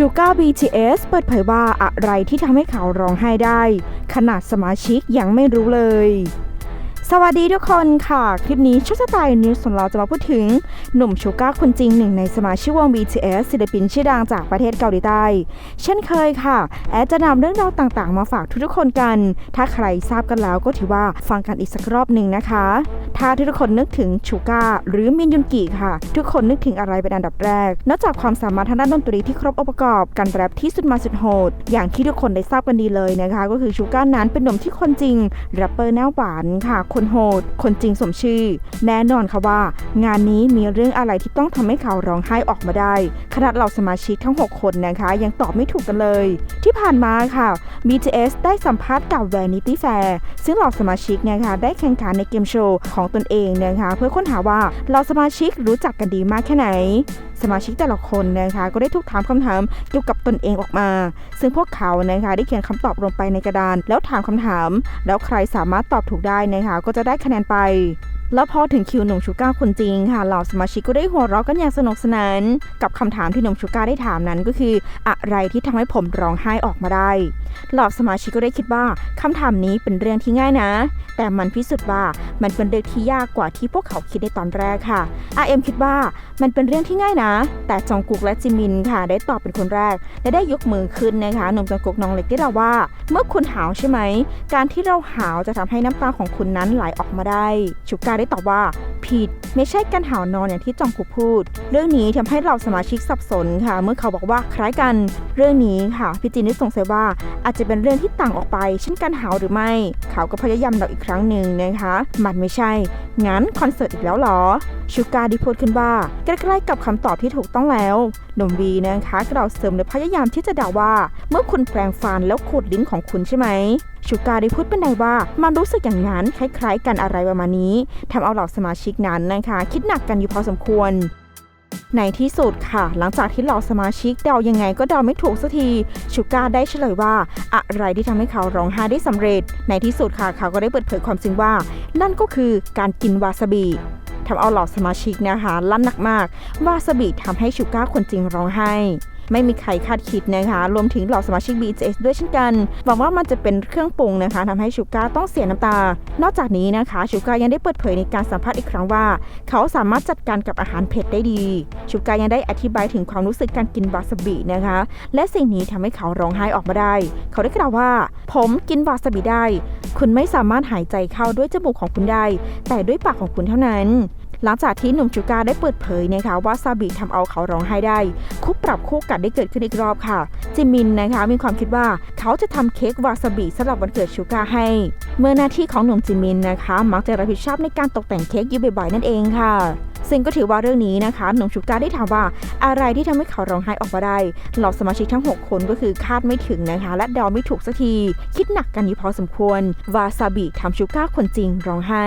ชูการ์ BTS เปิดเผยว่าอะไรที่ทำให้เขาร้องไห้ได้ ขนาดสมาชิกยังไม่รู้เลย สวัสดีทุกคนค่ะ คลิปนี้ชุดสไตล์นิวส์ของเราจะมาพูดถึง หนุ่มชูก้าคนจริงหนึ่งในสมาชิกวง BTS ศิลปินชื่อดังจากประเทศเกาหลีใต้ เช่นเคยค่ะ แอดจะนำเรื่องราวต่างๆ มาฝากทุกๆคนกัน ถ้าใครทราบกันแล้วก็ถือว่าฟังกันอีกสักรอบหนึ่งนะคะ ถ้าทุกคนนึกถึงชูก้าหรือมินยุนกิค่ะ ทุกคนนึกถึงอะไรเป็นอันดับแรก นอกจากความสามารถทางด้านดนตรีที่ครบองค์ประกอบการแรปที่สุดมาสุดโหดอย่างที่ทุกคนได้ทราบกันดีเลยนะคะ ก็คือชูก้านั้นเป็นหนุ่มที่คนจริงแรปเปอร์หน้าหวานค่ะคนโหด คนจริงสมชื่อ แน่นอนค่ะว่า งานนี้มีเรื่องอะไรที่ต้องทำให้เขาร้องไห้ออกมาได้ ขนาดเราสมาชิกทั้ง 6 คนนะคะ ยังตอบไม่ถูกกันเลย ที่ผ่านมาค่ะ BTS ได้สัมภาษณ์กับ Vanity Fair ซึ่งเหล่าสมาชิกนะคะได้แข่งขันในเกมโชว์ของตนเองนะคะเพื่อค้นหาว่าเราสมาชิกรู้จักกันดีมากแค่ไหนสมาชิกแต่ละคนนะคะก็ได้ทุกถามคำถามเกี่ยวกับตนเองออกมา ซึ่งพวกเขานะคะได้เขียนคำตอบลงไปในกระดาน แล้วถามคำถาม แล้วใครสามารถตอบถูกได้นะคะก็จะได้คะแนนไปแล้วพอถึงคิวหนุ่มชูก้าคนจริงค่ะเหล่าสมาชิกก็ได้หัวเราะกันอย่างสนุกสนาน กับคำถามที่หนุ่มชูก้าได้ถามนั้นก็คือ อะไรที่ทำให้ผมร้องไห้ออกมาได้เหล่าสมาชิกก็ได้คิดว่าคำถามนี้เป็นเรื่องที่ง่ายนะ แต่มันพิสูจน์ว่ามันเป็นเรื่องที่ยากกว่าที่พวกเขาคิดในตอนแรกค่ะ RM คิดว่ามันเป็นเรื่องที่ง่ายนะ แต่จองกุกและจิมินค่ะ ได้ตอบเป็นคนแรก และได้ยกมือขึ้นนะคะหนุ่มจองกุกน้องเล็กได้เล่าว่า เมื่อคุณหาวใช่ไหม การที่เราหาวจะทำให้น้ำตาของคุณนั้นไหลออกมาได้ ชูกาได้ตอบว่า ผิด ไม่ใช่การหาวนอนอย่างที่จองกุพูด เรื่องนี้ทำให้เราสมาชิกสับสนค่ะ เมื่อเขาบอกว่าคล้ายกัน เรื่องนี้ค่ะพี่จินได้สงสัยว่าอาจจะเป็นเรื่องที่ต่างออกไป เช่นการหาวหรือไม่ เขาก็พยายามเดาอีกครั้งหนึ่งนะคะ มันไม่ใช่ งั้นคอนเสิร์ตอีกแล้วเหรอ ชูการได้พูดขึ้นว่า ใกล้ๆกับคำตอบที่ถูกต้องแล้วหนุ่มวีนะคะกล่าวเสริมโดยพยายามที่จะด่าว่า เมื่อคุณแปลงฟันแล้วขูดลิ้นของคุณใช่ไหมชูการได้พูดเป็นไงว่ามันรู้สึกอย่างนั้นคล้ายๆ กันอะไรประมาณนี้ทำเอาเหล่าสมาชิกนั้นนะคะ คิดหนักกันอยู่พอสมควร ในที่สุดค่ะ หลังจากที่เหล่าสมาชิกเดายังไงก็เดาไม่ถูกสักทีชูก้าได้เฉลยว่า อะไรที่ทำให้เขาร้องไห้ได้สำเร็จ ในที่สุดค่ะเขาก็ได้เปิดเผยความจริงว่า นั่นก็คือการกินวาซาบิทำเอาเหล่าสมาชิกนะคะลั่นหนักมาก วาซาบิทำให้ชูก้าคนจริงร้องไห้ ไม่มีใครคาดคิดนะคะรวมถึงเหล่าสมาชิก BTS ด้วยเช่นกันหวังว่ามันจะเป็นเครื่องปรุงนะคะทำให้ชูก้าต้องเสียน้ำตา นอกจากนี้นะคะชูก้ายังได้เปิดเผยในการสัมภาษณ์อีกครั้งว่า เขาสามารถจัดการกับอาหารเผ็ดได้ดีชูก้ายังได้อธิบายถึงความรู้สึกการกินวาซาบินะคะ และสิ่งนี้ทำให้เขาร้องไห้ออกมาได้ เขาได้กล่าวว่า ผมกินวาซาบิได้ คุณไม่สามารถหายใจเข้าด้วยจมูกของคุณได้ แต่ด้วยปากของคุณเท่านั้น หลังจากที่หนุ่มจูกาได้เปิดเผยนะคะว่าซาบิทำเอาเขาร้องไห้ได้ คู่ปรับคู่กัดได้เกิดขึ้นอีกรอบค่ะ จิมินนะคะมีความคิดว่าเขาจะทำเค้กวาซาบิสำหรับวันเกิดชูกาให้ เมื่อหน้าที่ของหนุ่มจิมินนะคะ มักจะรับผิดชอบในการตกแต่งเค้กอยู่บ่อยๆนั่นเองค่ะซึ่งก็ถือว่าเรื่องนี้นะคะหนุ่มชูการได้ถามว่าอะไรที่ทำให้เขาร้องไห้ออกมาได้เหล่าสมาชิกทั้ง 6 คนก็คือคาดไม่ถึงนะคะ และเดาไม่ถูกสักที คิดหนักกันอยู่พอสมควร วาซาบิทำชูก้าคนจริงร้องไห้